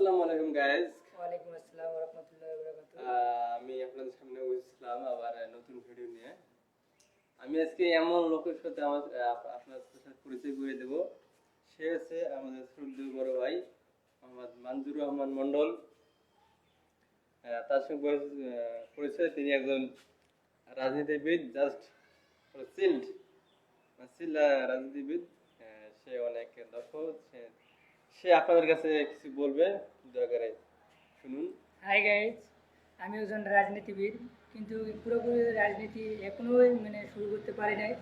আসসালামু আলাইকুম গাইজ ওয়ালাইকুম আসসালাম রহমতুল্লাহ বরকাত আমি আপনাদের সামনে আবার নতুন ভিডিও নিয়ে। আমি আজকে এমন লোকের সাথে আমার আপনার সাথে পরিচয় করে দেব। সে হচ্ছে আমাদের বড় ভাই মোহাম্মদ মানজুর রহমান মন্ডল তার সঙ্গে পরিচয় তিনি একজন রাজনীতিবিদ জাস্ট চিল্ড রাজনীতিবিদ সে অনেক দক্ষ সে- সে আপনাদের কাছে কিছু বলবে? দয়া শুনুন। হাই গাইজ আমি একজন রাজনীতিবিদ, কিন্তু পুরোপুরি রাজনীতি এখনও মানে শুরু করতে পারি নাই।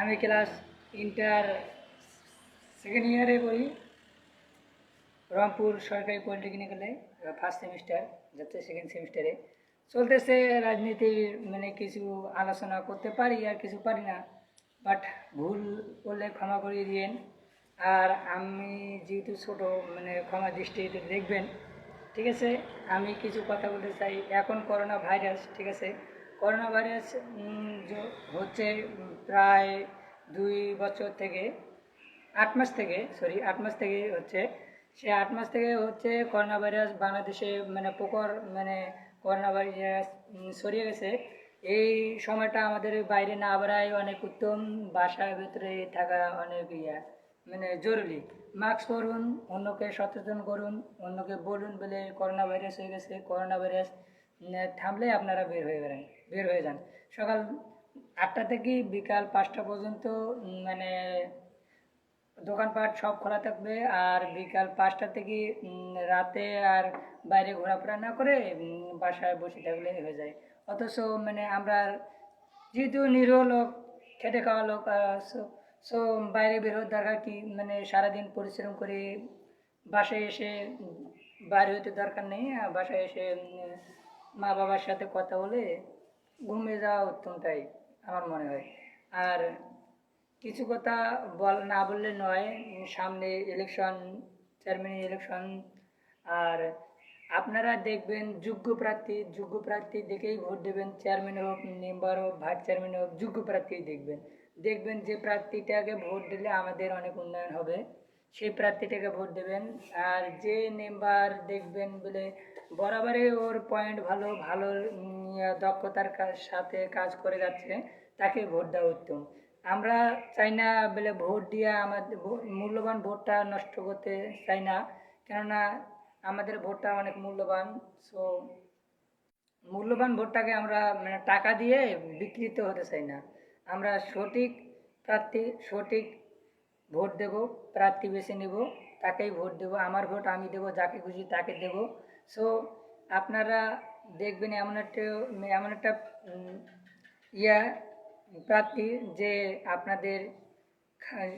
আমি ক্লাস ইন্টার সেকেন্ড ইয়ারে পড়ি। রংপুর সরকারি পলিটেকনিক্যালে ফার্স্ট সেমিস্টার যাচ্ছে সেকেন্ড সেমিস্টারে চলতেছে রাজনীতির মানে কিছু আলোচনা করতে পারি আর কিছু পারি না। বাট ভুল করলে ক্ষমা করিয়ে দিয়েন। আর আমি যেহেতু ছোট মানে ক্ষমা দৃষ্টিতে দেখবেন, ঠিক আছে? আমি কিছু কথা বলতে চাই। এখন করোনা ভাইরাস, ঠিক আছে? করোনা ভাইরাস হচ্ছে প্রায় দুই বছর থেকে, আট মাস থেকে সরি আট মাস থেকে হচ্ছে, সে আট মাস থেকে হচ্ছে করোনা ভাইরাস বাংলাদেশে মানে প্রকর মানে করোনা ভাইরাস ছড়িয়ে গেছে। এই সময়টা আমাদের বাইরে না বেড়ায় অনেক উত্তম, বাসার ভিতরে থাকা অনেক ইয়া। মানে জরুরি। মাস্ক পরুন, অন্যকে সচেতন করুন, অন্যকে বলুন বলে করোনা ভাইরাস হয়ে গেছে করোনা ভাইরাস থামলে আপনারা বের হয়ে বেড়ান, বের হয়ে যান। সকাল আটটা থেকে বিকাল পাঁচটা পর্যন্ত মানে দোকানপাট সব খোলা থাকবে আর বিকাল পাঁচটা থেকে রাতে আর বাইরে ঘোরাফেরা না করে বাসায় বসে থাকলে হয়ে যায়। অথচ মানে আমরা যেহেতু নিরীহ লোক, খেটে খাওয়া লোক সো বাইরে বের হওয়ার দরকার কি? মানে সারাদিন পরিশ্রম করে বাসায় এসে বাইরে হতে দরকার নেই বাসায় এসে মা বাবার সাথে কথা বলে ঘুমিয়ে যাওয়া উত্তমটাই আমার মনে হয়। আর কিছু কথা বল, না বললে নয়, সামনে ইলেকশন চেয়ারম্যান ইলেকশন আর আপনারা দেখবেন যোগ্য প্রার্থী যোগ্য প্রার্থী দেখেই ভোট দেবেন চেয়ারম্যান হোক মেম্বার হোক ভাইস চেয়ারম্যান হোক, যোগ্য প্রার্থী দেখবেন। দেখবেন যে প্রার্থীটাকে ভোট দিলে আমাদের অনেক উন্নয়ন হবে। সেই প্রার্থীটাকে ভোট দেবেন। আর যে মেম্বার দেখবেন বলে বরাবরই ওর পয়েন্ট ভালো ভালো দক্ষতার সাথে কাজ করে যাচ্ছে, তাকে ভোট দেওয়া উত্তম। আমরা চাই না বলে ভোট দিয়ে আমাদের মূল্যবান ভোটটা নষ্ট করতে চাই না। কেননা আমাদের ভোটটা অনেক মূল্যবান সো মূল্যবান ভোটটাকে আমরা মানে টাকা দিয়ে বিকৃত হতে চাই না। আমরা সঠিক প্রার্থী, সঠিক ভোট দেব, প্রার্থী বেছে নেব, তাকেই ভোট দেব, আমার ভোট আমি দেব, যাকে খুশি তাকে দেব। সো আপনারা দেখবেন এমন একটা এমন একটা ইয়া, প্রার্থী যে আপনাদের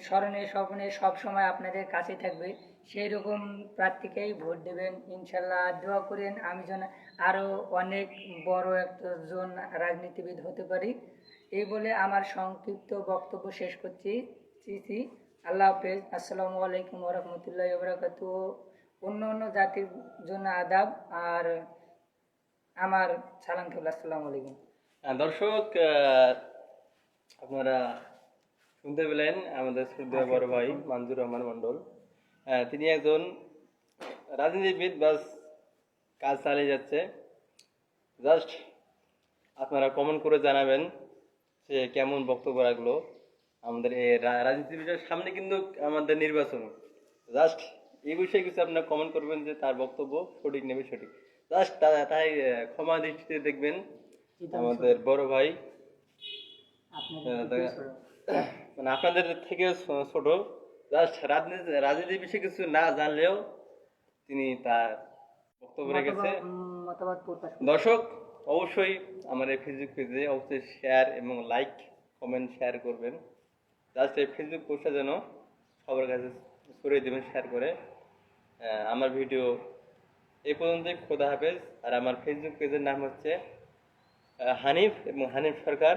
স্মরণে স্বপ্নে সব সময় আপনাদের কাছে থাকবে। সেই রকম প্রার্থীকেই ভোট দেবেন, ইনশাল্লাহ। দোয়া করেন, আমি যেন আরও অনেক বড় একজন রাজনীতিবিদ হতে পারি। এই বলে আমার সংক্ষিপ্ত বক্তব্য শেষ করছি। চিঠি আল্লাহ হাফেজ। আসসালামু আলাইকুম ওরহমতুল্লাহ বরাকাত অন্য অন্য জাতির জন্য আদাব আর আমার সালাম আসসালামু আলাইকুম। দর্শক আপনারা শুনতে পেলেন আমাদের শ্রদ্ধেয় বড় ভাই মানজুর রহমান মন্ডল তিনি একজন রাজনীতিবিদ বাস কাজ চালিয়ে যাচ্ছে। জাস্ট আপনারা কমেন্ট করে জানাবেন যে কেমন বক্তব্য রাখল আমাদের এই রাজনীতিবিদের সামনে কিন্তু আমাদের নির্বাচন। জাস্ট এই বিষয়ে কিছু আপনারা কমেন্ট করবেন যে তার বক্তব্য সঠিক নেবে সঠিক। জাস্ট তাই ক্ষমা দৃষ্টিতে দেখবেন আমাদের বড় ভাই। দেখা- মানে আপনাদের থেকে ছোট। জাস্ট রাজনীতি রাজনীতির বিষয়ে কিছু না জানলেও তিনি তার বক্তব্য রেখেছে। দর্শক অবশ্যই আমার এই ফেসবুক পেজে অবশ্যই শেয়ার এবং লাইক কমেন্ট শেয়ার করবেন। জাস্ট এই ফেসবুক পোস্টটা যেন সবার কাছে ছড়িয়ে দেবেন শেয়ার করে। আমার ভিডিও এই পর্যন্তই খোদা হাফেজ। আর আমার ফেসবুক পেজের নাম হচ্ছে হানিফ এবং হানিফ সরকার।